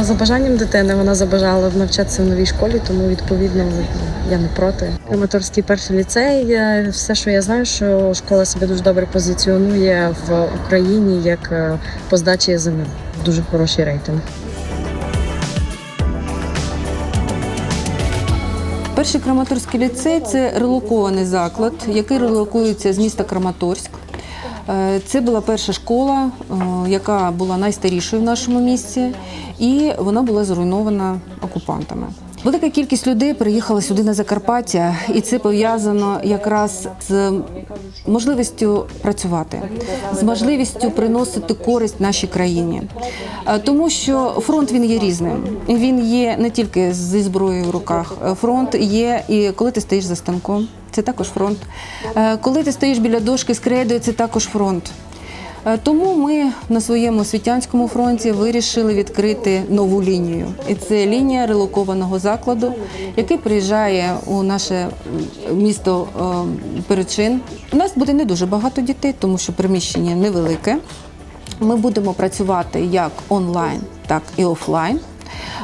За бажанням дитини вона забажала навчатися в новій школі, тому відповідно я не проти. Краматорський перший ліцей. е, Все, що я знаю, що школа себе дуже добре позиціонує в Україні як е, по здачі ЗНО. Дуже хороший рейтинг. Перший Краматорський ліцей це релокований заклад, який релокується з міста Краматорськ. Е, Це була перша школа, е, яка була найстарішою в нашому місті, і вона була зруйнована окупантами. Велика кількість людей приїхала сюди на Закарпаття, і це пов'язано якраз з можливістю працювати, з можливістю приносити користь нашій країні. Е, Тому що фронт він є різним. Він є не тільки зі зброєю в руках. Е, Фронт є і коли ти стоїш за станком, це також фронт. Е, Коли ти стоїш біля дошки з кредою, це також фронт. Е, Тому ми на своєму світянському фронті вирішили відкрити нову лінію. І це лінія релокованого закладу, який приїжджає у наше місто е, Перечин. У нас буде не дуже багато дітей, тому що приміщення невелике. Ми будемо працювати як онлайн, так і офлайн.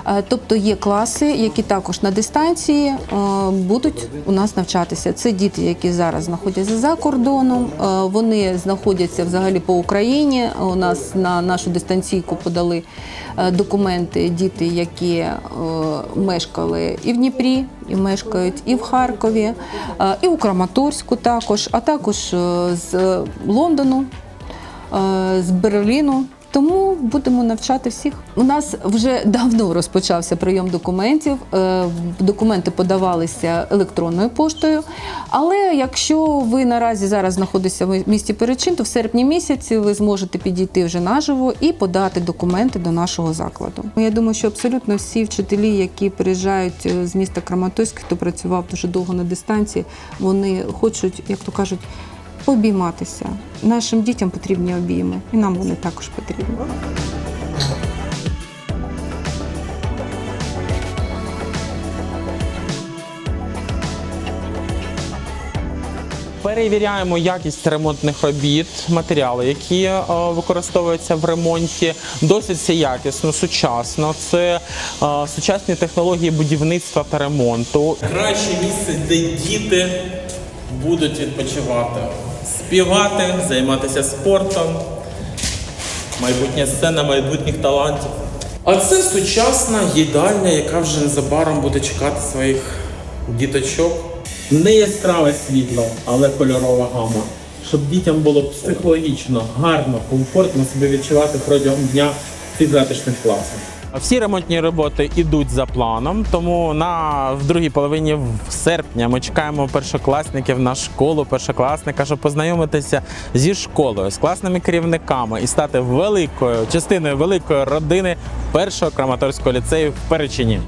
Е, Тобто є класи, які також на дистанції е, будуть у нас навчатися. Це діти, які зараз знаходяться за кордоном. е, Вони знаходяться взагалі по Україні. У нас на нашу дистанційку подали документи діти, які мешкали і в Дніпрі, і мешкають і в Харкові, і у Краматорську також, а також з Лондону з Берліну. Тому будемо навчати всіх. У нас вже давно розпочався прийом документів. Е, Документи подавалися електронною поштою. Але якщо ви наразі зараз знаходитеся в місті Перечин, то в серпні місяці ви зможете підійти вже наживо і подати документи до нашого закладу. Я думаю, що абсолютно всі вчителі, які приїжджають е, з міста Краматорськ, хто працював дуже довго на дистанції, вони хочуть, як то кажуть, обійматися. Нашим дітям потрібні обійми, і нам вони також потрібні. Перевіряємо якість ремонтних робіт, матеріали, які е, використовуються в ремонті. Досить все якісно, сучасно. Це е, сучасні технології будівництва та ремонту. Краще місце, де діти будуть відпочивати, співати, займатися спортом, майбутня сцена майбутніх талантів. А це сучасна їдальня, яка вже незабаром буде чекати своїх діточок. Не яскраве світло, але кольорова гама. Щоб дітям було психологічно, гарно, комфортно себе відчувати протягом дня цих затишних класах. Всі ремонтні роботи йдуть за планом, тому на в другій половині в серпня ми чекаємо першокласників на школу першокласника, щоб познайомитися зі школою, з класними керівниками і стати великою частиною великої родини першого Краматорського ліцею в Перечині.